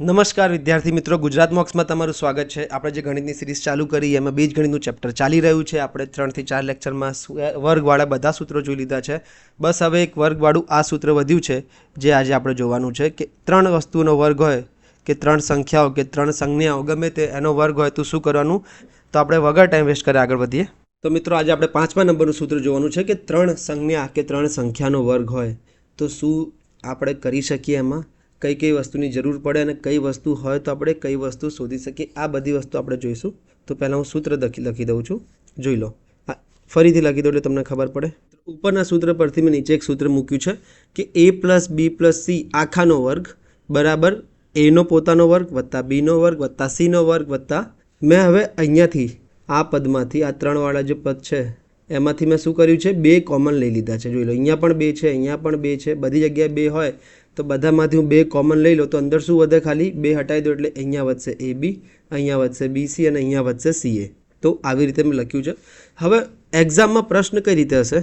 નમસ્કાર વિદ્યાર્થી મિત્રો, ગુજરાત મોક્સમાં તમારું સ્વાગત છે. આપણે જે ગણિતની સિરીઝ ચાલુ કરી, એમાં બીજ ગણિતનું ચેપ્ટર ચાલી રહ્યું છે. આપણે ત્રણથી ચાર લેક્ચરમાં વર્ગવાળા બધા સૂત્રો જોઈ લીધા છે. બસ હવે એક વર્ગવાળું આ સૂત્ર વધ્યું છે, જે આજે આપણે જોવાનું છે કે ત્રણ વસ્તુનો વર્ગ હોય, કે ત્રણ સંખ્યાઓ, કે ત્રણ સંજ્ઞાઓ, ગમે તે એનો વર્ગ હોય તો શું કરવાનું? તો આપણે વગર ટાઈમ વેસ્ટ કરે આગળ વધીએ. તો મિત્રો, આજે આપણે પાંચમા નંબરનું સૂત્ર જોવાનું છે કે ત્રણ સંજ્ઞા, કે ત્રણ સંખ્યાનો વર્ગ હોય, તો શું આપણે કરી શકીએ એમાં? કઈ કઈ વસ્તુની જરૂર પડે અને કઈ વસ્તુ હોય તો આપણે કઈ વસ્તુ શોધી શકીએ. આ બધી વસ્તુ આપણે જોઈશું. તો પહેલાં હું સૂત્ર લખી દઉં છું. જોઈ લો. ફરીથી લખી દઉં એટલે તમને ખબર પડે. ઉપરના સૂત્ર પરથી મેં નીચે એક સૂત્ર મૂક્યું છે કે A plus B plus C આખાનો વર્ગ બરાબર એનો પોતાનો વર્ગ વત્તા બીનો વર્ગ વત્તા સીનો વર્ગ વત્તા મેં હવે અહીંયાથી, આ પદમાંથી, આ ત્રણવાળા જે પદ છે, એમાંથી મેં શું કર્યું છે? બે કોમન લઈ લીધા છે. જોઈ લો. અહીંયા પણ બે છે, અહીંયા પણ બે છે. બધી જગ્યાએ બે હોય તો બધામાંથી હું બે કોમન લઈ લો, તો અંદર શું વધે ખાલી? બે હટાવી દો એટલે અહીંયા વધશે એ બી અહીંયા વધશે બી સી અને અહીંયા વધશે સી એ તો આવી રીતે મેં લખ્યું છે. હવે એક્ઝામમાં પ્રશ્ન કઈ રીતે હશે?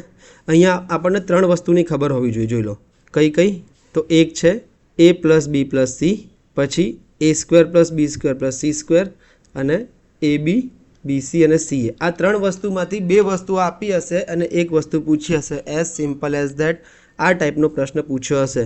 અહીંયા આપણને ત્રણ વસ્તુની ખબર હોવી જોઈએ, જોઈ લો. કઈ કઈ? તો એક છે A plus B plus C પછી A square plus B square plus C square અને એ બી બીસી અને સી એ આ ત્રણ વસ્તુમાંથી બે વસ્તુ આપી હશે અને એક વસ્તુ પૂછી હશે. એઝ સિમ્પલ એઝ ધેટ આ ટાઈપનો પ્રશ્ન પૂછ્યો હશે.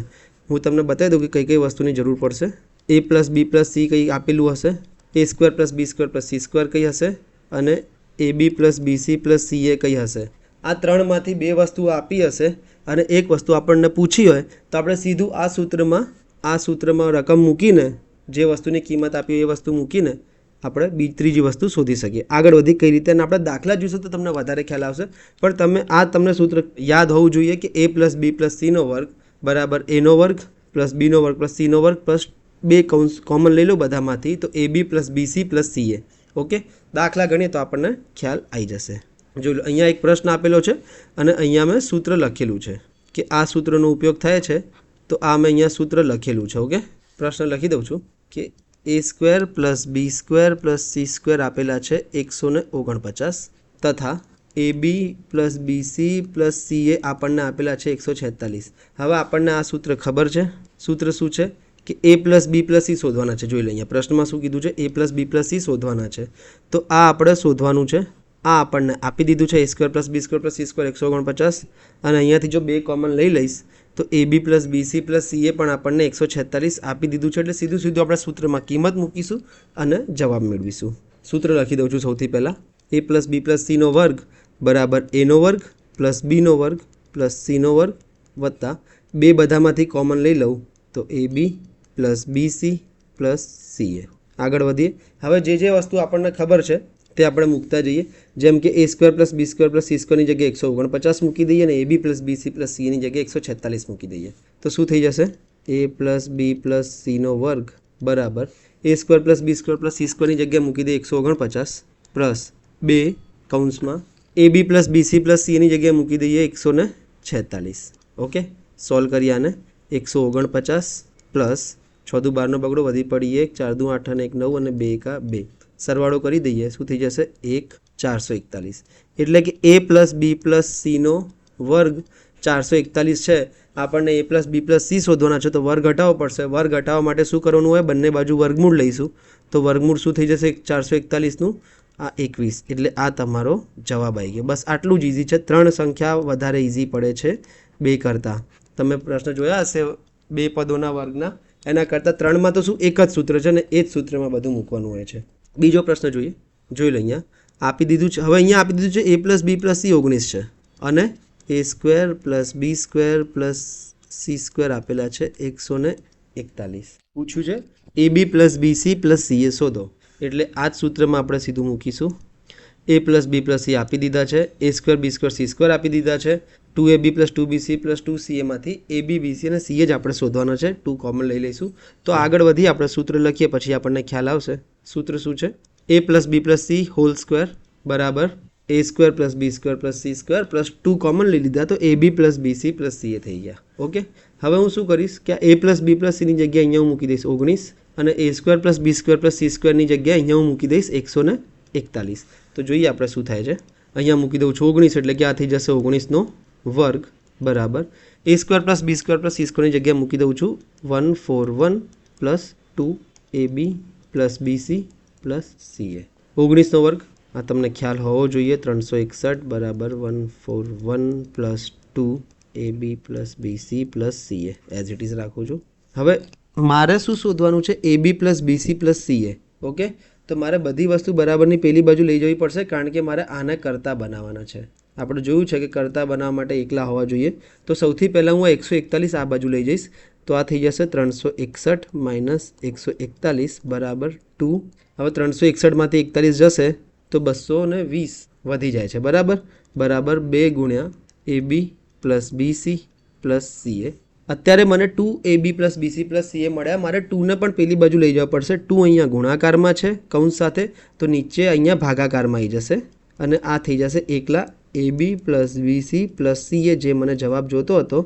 હું તમને બતાવી દઉં કે કઈ કઈ વસ્તુની જરૂર પડશે. A plus B plus C કંઈ આપેલું હશે? A square plus B square plus C square કઈ હશે? અને A B plus B C plus C A કઈ હશે? આ ત્રણમાંથી બે વસ્તુ આપી હશે અને એક વસ્તુ આપણને પૂછી હોય તો આપણે સીધું આ સૂત્રમાં આ સૂત્રમાં રકમ મૂકીને, જે વસ્તુની કિંમત આપી એ વસ્તુ મૂકીને આપણે બી ત્રીજી વસ્તુ શોધી શકીએ. આગળ વધી કઈ રીતે અને આપણે દાખલા જોઈશું તો તમને વધારે ખ્યાલ આવશે. પણ તમે આ તમને સૂત્ર યાદ હોવું જોઈએ કે એ પ્લસ બી પ્લસ સીનો વર્ગ બરાબર એનો વર્ગ પ્લસ બીનો વર્ગ પ્લસ સીનો વર્ગ પ્લસ બે કૌંસ કોમન લઈ લો બધામાંથી તો A B plus B C plus C A. Okay? દાખલા ગણીએ તો આપણને ખ્યાલ આવી જશે. જો અહીંયા એક પ્રશ્ન આપેલો છે અને અહીંયા મેં સૂત્ર લખેલું છે કે આ સૂત્રનો ઉપયોગ થાય છે તો આ મેં અહીંયા સૂત્ર લખેલું છે. ઓકે? પ્રશ્ન લખી દઉં છું કે A square plus B square plus C square આપેલા છે એકસો ને ઓગણપચાસ. તથા A B plus B C plus C A આપણને આપેલા છે એકસો છેતાલીસ. હવે આપણને આ સૂત્ર ખબર છે? સૂત્ર શું છે? કે A plus B plus C શોધવાના છે. જોઈ લઈએ અહીંયા. પ્રશ્નમાં શું કીધું છે? A plus B plus C શોધવાના છે. તો આ આપણે શોધવાનું છે. આ આપણને આપી દીધું છે A square plus B square plus C square એકસો ઓગણપચાસ. અને અહીંયાથી જો બે કોમન લઈ લઈશ તો A B plus B C plus C A પણ આપણને એકસો છેતાલીસ આપી દીધું છે એટલે સીધું સીધું આપણે સૂત્રમાં કિંમત મૂકીશું અને જવાબ મેળવીશું. સૂત્ર લખી દઉં છું સૌથી પહેલાં. એ પ્લસ બી પ્લસ સીનો વર્ગ બરાબર એનો વર્ગ પ્લસ બીનો વર્ગ પ્લસ સીનો વર્ગ વત્તા બે બધામાંથી કોમન લઈ લઉં તો A B plus B C plus C A. આગળ વધીએ. હવે જે જે વસ્તુ આપણને ખબર છે તે આપણે મૂકતા જઈએ. જેમ કે A square plus B square plus C સ્ક્વેરની જગ્યાએ એકસો ઓગણપચાસ મૂકી દઈએ અને A B plus B C plus સીની જગ્યાએ એકસો છેતાલીસ મૂકી દઈએ. તો શું થઈ જશે? એ પ્લસ બી પ્લસ સીનો વર્ગ બરાબર A square plus B square plus C સ્ક્વેરની જગ્યાએ મૂકી દઈએ એકસો ઓગણપચાસ પ્લસ બે કૌંસમાં A B plus B C plus સીની જગ્યાએ મૂકી દઈએ એકસો ને છેતાલીસ. ઓકે? સોલ્વ કરીએ આને. એકસો ઓગણપચાસ પ્લસ છ દુ બારનો બગડો વધી પડીએ. એક ચાર દુ આઠ અને એક નવ અને બે એકા બે. સરવાળો કરી દઈએ, શું થઈ જશે? એક, ચારસો એકતાલીસ. એટલે કે એ પ્લસ બી પ્લસ સીનો વર્ગ ચારસો એકતાલીસ છે. આપણને A plus B plus C શોધવાના છે, તો વર્ગ ઘટાડવો પડશે. વર્ગ ઘટાડવા માટે શું કરવાનું હોય? બંને બાજુ વર્ગમૂળ લઈશું. તો વર્ગમૂળ શું થઈ જશે? ચારસો એકતાલીસનું. આ એકવીસ. એટલે આ તમારો જવાબ આવી ગયો. બસ આટલું જ ઇઝી છે. ત્રણ સંખ્યા વધારે ઇઝી પડે છે બે કરતાં. તમે પ્રશ્ન જોયા હશે બે પદોના વર્ગના? એના કરતાં ત્રણમાં તો શું? એક જ સૂત્ર છે ને એ જ સૂત્રમાં બધું મૂકવાનું હોય છે. બીજો પ્રશ્ન જોઈએ, જોઈ લો અહીંયા. આપી દીધું છે. હવે અહીંયા આપી દીધું છે A plus B plus C ઓગણીસ છે. અને A square plus B square plus C square આપેલા છે એકસો ને એકતાલીસ. પૂછ્યું છે? A B plus B C plus C A શોધો. એટલે આ જ સૂત્રમાં આપણે સીધું મૂકીશું. A plus B plus C આપી દીધા છે A square B square C square આપી દીધા છે. Two A B plus two B C plus two C એમાંથી એ બી બી સી અને સી જ આપણે શોધવાનો છે. ટુ કોમન લઈ લઈશું. તો આગળ વધી આપણે સૂત્ર લખીએ પછી આપણને ખ્યાલ આવશે. સૂત્ર શું છે? A plus B plus C whole square બરાબર. A square plus B square plus C square plus two common લઈ લીધા. તો A B plus B C plus C A થઈ ગયા. ઓકે હવે હું શું કરીશ? કે એ પ્લસ બી પ્લસ સીની જગ્યાએ અહીંયા હું મૂકી દઈશ ઓગણીસ અને A square plus B square plus C સ્ક્વેરની જગ્યાએ અહીંયા હું મૂકી દઈશ એકસો ને એકતાલીસ. તો જોઈએ આપણે શું થાય છે. અહીંયા મૂકી દઉં છું ઓગણીસ એટલે કે આ થઈ જશે ઓગણીસનો વર્ગ? બરાબર. A square plus B square plus C સ્ક્વેરની જગ્યાએ મૂકી દઉં છું. One four one plus two A B plus BC plus CA ઓગણીસનો વર્ગ? આ તમને ખ્યાલ હોવો જોઈએ. ત્રણસો એકસઠ બરાબર one four one plus two A B plus BC plus CA as it is રાખું છું. હવે મારે શું શોધવાનું છે? A B plus BC plus CA okay તો મારે બધી વસ્તુ બરાબરની પેલી બાજુ લઈ જવી પડશે, કારણ કે મારે આને કરતા બનાવવાના છે. આપણે જોયું છે કે કરતા બનાવવા માટે એકલા હોવા જોઈએ. તો સૌથી પહેલાં હું એકસો એકતાલીસ આ બાજુ લઈ જઈશ. તો આ થઈ જશે ત્રણસો એકસઠ માઇનસ એકસો એકતાલીસ બરાબર ટુ. હવે ત્રણસો એકસઠમાંથી એકતાલીસ જશે, તો બસો ને વીસ વધી જાય છે. બરાબર? બરાબર બે ગુણ્યા A B plus BC plus CA અત્યારે મને two A B plus BC plus CA મળ્યા. મારે ટુને પણ પેલી બાજુ લઈ જવા પડશે. ટુ અહીંયા ગુણાકારમાં છે, કૌંસ સાથે. તો નીચે અહીંયા ભાગાકારમાં આવી જશે. અને આ થઈ જશે એકલા A B plus BC plus CA જે મને જવાબ જોતો હતો,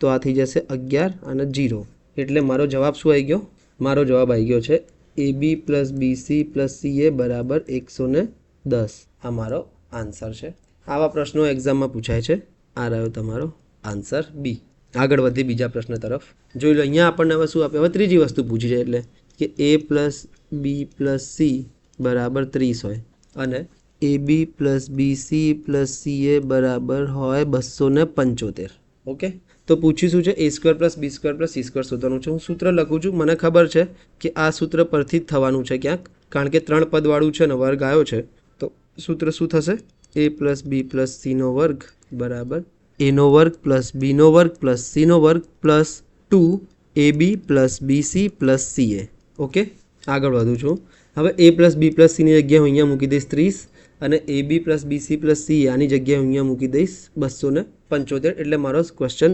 તો આ થઈ જશે અગિયાર અને જીરો એટલે મારો જવાબ શું આવી ગયો? મારો જવાબ આવી ગયો છે A B plus BC plus CA બરાબર એકસો ને દસ. આ મારો આન્સર છે. આવા પ્રશ્નો એક્ઝામમાં પૂછાય છે. આ રહ્યો તમારો આન્સર બી આગળ વધી બીજા પ્રશ્ન તરફ. જોઈ લો, અહીંયા આપણને હવે શું આપે? હવે ત્રીજી વસ્તુ પૂછી છે, એટલે કે A plus B plus C બરાબર ત્રીસ હોય અને A B plus B C plus C A બરાબર હોય બસો ને પંચોતેર. ઓકે? તો પૂછ્યું શું છે? A square plus B square plus C square શોધવાનું છે. હું સૂત્ર લખું છું. મને ખબર છે કે આ સૂત્ર પરથી જ થવાનું છે ક્યાંક. કારણ કે ત્રણ પદવાળું છે ને વર્ગ આવ્યો છે. તો સૂત્ર શું થશે? એ પ્લસ બી પ્લસ સીનો વર્ગ બરાબર એનો વર્ગ પ્લસ બીનો વર્ગ પ્લસ સીનો વર્ગ plus two A B plus B C plus C A okay આગળ વધું છું. હવે એ પ્લસ બી પ્લસ સીની જગ્યાએ હું અહીંયા મૂકી દઈશ ત્રીસ અને A B plus B C plus C આની જગ્યાએ હું અહીંયા મૂકી દઈશ બસો ને પંચોતેર. એટલે મારો ક્વેશ્ચન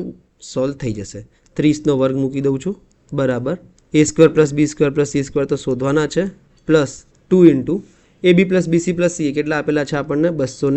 સોલ્વ થઈ જશે. ત્રીસનો વર્ગ મૂકી દઉં છું. બરાબર. A square plus B square plus C square તો શોધવાના છે. Plus two into A B plus B C plus C કેટલા આપેલા છે આપણને? બસો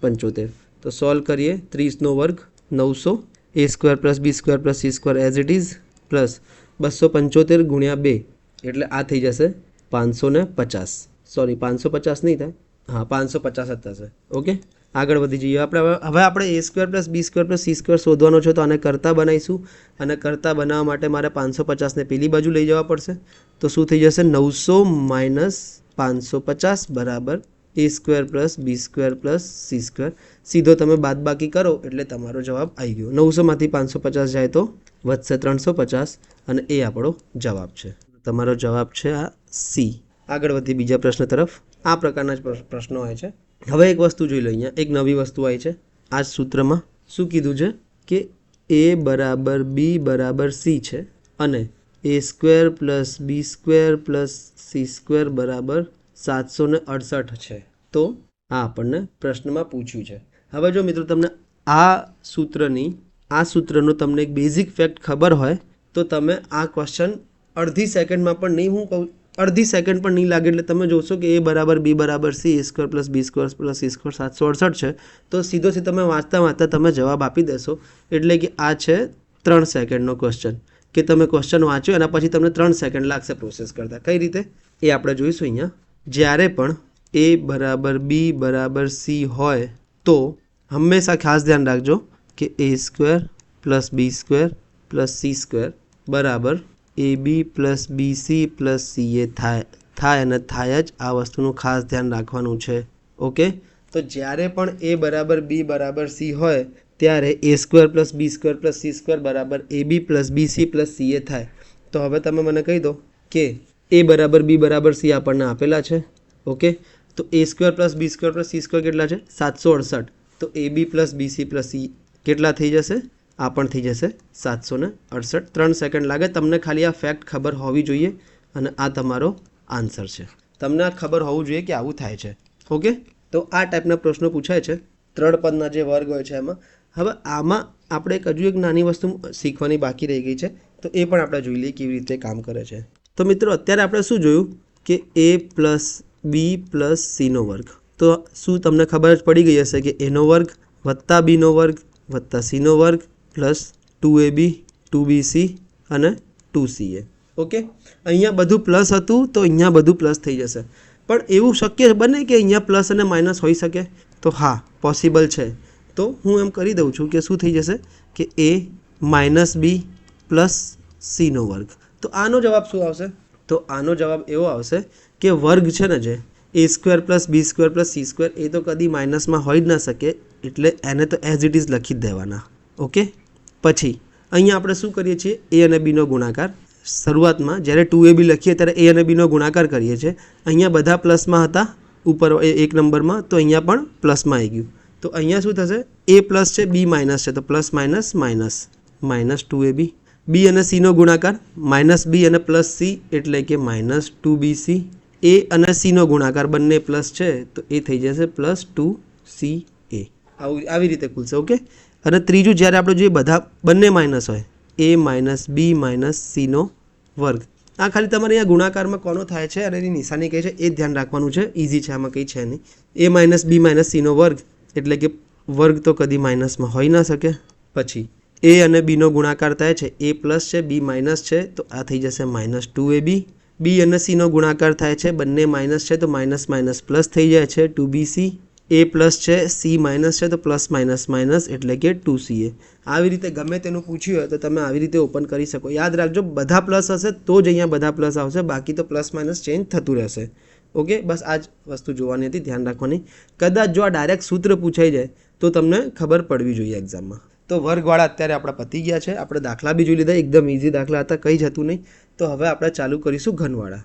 પંચોતેર. તો સોલ્વ કરીએ ત્રીસનો વર્ગ નવસો. A square plus B square plus C square as it is plus બસો પંચોતેર ગુણ્યા બે. એટલે આ થઈ જશે પાંચસો ને પચાસ. સોરી પાંચસો પચાસ નહીં થાય. હા, પાંચસો પચાસ જ થશે. ઓકે આગળ વધી જઈએ. આપણે હવે આપણે A square plus B square plus C square શોધવાનો છે, તો આને કરતા બનાવીશું. અને કરતા બનાવવા માટે મારે પાંચસો પચાસને પેલી બાજુ લઈ જવા પડશે. તો શું થઈ જશે? નવસો માઇનસ પાંચસો પચાસ બરાબર A square plus B square plus C square. સીધો તમે બાદબાકી કરો એટલે તમારો જવાબ આવી ગયો. નવસોમાંથી પાંચસો પચાસ જાય તો વધશે ત્રણસો પચાસ અને એ આપણો જવાબ છે. તમારો જવાબ છે આ સી. આગળ વધી બીજા પ્રશ્ન તરફ. આ પ્રકારના જ પ્રશ્નો હોય છે. હવે એક વસ્તુ જોઈ લો અહીંયા. એક નવી વસ્તુ આવી છે. આ સૂત્રમાં શું કીધું છે? કે એ બરાબર બી બરાબર સી છે અને A square plus B square plus C square બરાબર સાતસો ને અડસઠ છે. તો આ આપણને પ્રશ્નમાં પૂછ્યું છે. હવે જો મિત્રો તમને આ સૂત્રની, આ સૂત્રનો તમને એક બેઝિક ફેક્ટ ખબર હોય, તો તમે આ ક્વેશ્ચન અડધી સેકન્ડમાં પણ નહીં, હું કહું, અડધી સેકન્ડ પણ નહીં લાગે એટલે તમે જોશો કે એ બરાબર, બી બરાબર, C, A square plus B square plus C square સાતસો અડસઠ છે. તો સીધો સીધો તમે વાંચતા વાંચતા તમે જવાબ આપી દેશો. એટલે કે આ છે ત્રણ સેકન્ડનો ક્વેશ્ચન કે તમે ક્વેશ્ચન વાંચ્યો, એના પછી તમને ત્રણ સેકન્ડ લાગશે પ્રોસેસ કરતાં. કઈ રીતે? એ આપણે જોઈશું અહીંયા. જ્યારે પણ એ બરાબર બી બરાબર સી હોય, તો હંમેશા ખાસ ધ્યાન રાખજો કે A square plus B square plus C square બરાબર A B plus B C plus C A થાય થાય અને થાય જ આ વસ્તુનું ખાસ ધ્યાન રાખવાનું છે. ઓકે તો જ્યારે પણ એ બરાબર બી બરાબર સી હોય, ત્યારે A square plus B square plus C square બરાબર A B plus B C plus C A થાય. તો હવે તમે મને કહી દો કે એ બરાબર, બી બરાબર, સી આપણને આપેલા છે. ઓકે? તો A square plus B square plus C square કેટલા છે? સાતસો અડસઠ. તો A B plus B C plus C કેટલા થઈ જશે? આ પણ થઈ જશે સાતસો અડસઠ. ત્રણ સેકન્ડ લાગે. તમને ખાલી આ ફેક્ટ ખબર હોવી જોઈએ અને આ તમારો આન્સર છે. તમને આ ખબર હોવું જોઈએ કે આવું થાય છે. ઓકે? તો આ ટાઈપના પ્રશ્નો પૂછાય છે. ત્રણ પદના જે વર્ગ હોય છે એમાં. હવે આમાં આપણે એક હજુ એક નાની વસ્તુ શીખવાની બાકી રહી ગઈ છે. તો એ પણ આપણે જોઈ લઈએ કેવી રીતે કામ કરે છે. તો મિત્રો, અત્યારે આપણે શું જોયું? કે એ પ્લસ બી પ્લસ સીનો વર્ગ. તો શું તમને ખબર જ પડી ગઈ હશે કે એનો વર્ગ વત્તા બીનો વર્ગ વત્તા સીનો વર્ગ plus two A B two B C અને ટુ સી એ ઓકે અહીંયા બધું પ્લસ હતું તો અહીંયા બધું પ્લસ થઈ જશે. પણ એવું શક્ય બને કે અહીંયા પ્લસ અને માઇનસ હોઈ શકે? તો હા પોસિબલ છે. તો હું એમ કરી દઉં છું કે શું થઈ જશે? કે એ માઇનસ બી પ્લસ સીનો વર્ગ. તો આનો જવાબ શું આવશે? તો આનો જવાબ એવો આવશે કે વર્ગ છે ને જે, A square plus B square plus C square, એ તો કદી માઇનસમાં હોઈ જ ન શકે, એટલે એને તો એઝ ઇટ ઇઝ લખી જ દેવાના. ઓકે? પછી, અહીંયા આપણે શું કરીએ છીએ? એ અને બીનો ગુણાકાર. શરૂઆતમાં જ્યારે ટુ એ બી લખીએ ત્યારે એ અને બીનો ગુણાકાર કરીએ છીએ. અહીંયા બધા પ્લસમાં હતા, ઉપર એક નંબરમાં, તો અહીંયા પણ પ્લસમાં આવી ગયું. તો અહીંયા શું થશે? એ પ્લસ છે, બી માઇનસ છે, તો plus minus minus. Minus two A B B અને સીનો ગુણાકાર માઇનસ બી અને પ્લસ સી એટલે કે minus two B C A અને સીનો ગુણાકાર બંને પ્લસ છે, તો એ થઈ જશે પ્લસ ટુ સી એ આવું આવી રીતે ખુલશે ઓકે અને ત્રીજું, જ્યારે આપણે જોઈએ બધા બંને માઇનસ હોય એ માઇનસ બી માઇનસ સીનો વર્ગ. આ ખાલી તમારે અહીંયા ગુણાકારમાં કોનો થાય છે અને એની નિશાની કઈ છે, એ ધ્યાન રાખવાનું છે. ઇઝી છે, આમાં કંઈ છે નહીં. એ માઇનસ બી માઇનસ સીનો વર્ગ એટલે કે વર્ગ તો કદી માઇનસમાં હોઈ ના શકે. પછી એ અને બીનો ગુણાકાર થાય છે. એ પ્લસ છે, બી માઇનસ છે, તો આ થઈ જશે માઇનસ ટુ એ બી. બી અને સીનો ગુણાકાર થાય છે, બંને માઇનસ છે, તો માઇનસ માઇનસ પ્લસ થઈ જાય છે two B C. A plus છે, સી માઇનસ છે, તો પ્લસ માઇનસ માઇનસ એટલે કે ટુ સી એ. આવી રીતે ગમે તેનું પૂછ્યું હોય તો તમે આવી રીતે ઓપન કરી શકો. યાદ રાખજો, બધા પ્લસ હશે તો જ અહીંયા બધા પ્લસ આવશે, બાકી તો પ્લસ માઇનસ ચેન્જ થતું રહેશે. ઓકે? બસ આ જ વસ્તુ જોવાની હતી, ધ્યાન રાખવાની. કદાચ જો આ ડાયરેક્ટ સૂત્ર પૂછાઈ જાય, તો તમને ખબર પડવી જોઈએ એક્ઝામમાં. તો વર્ગવાળા અત્યારે આપણા પતી ગયા છે. આપણે દાખલા બી જોઈ લીધા, એકદમ ઇઝી દાખલા હતા, કંઈ જ હતું નહીં. તો હવે આપણે ચાલુ કરીશું ઘનવાળા.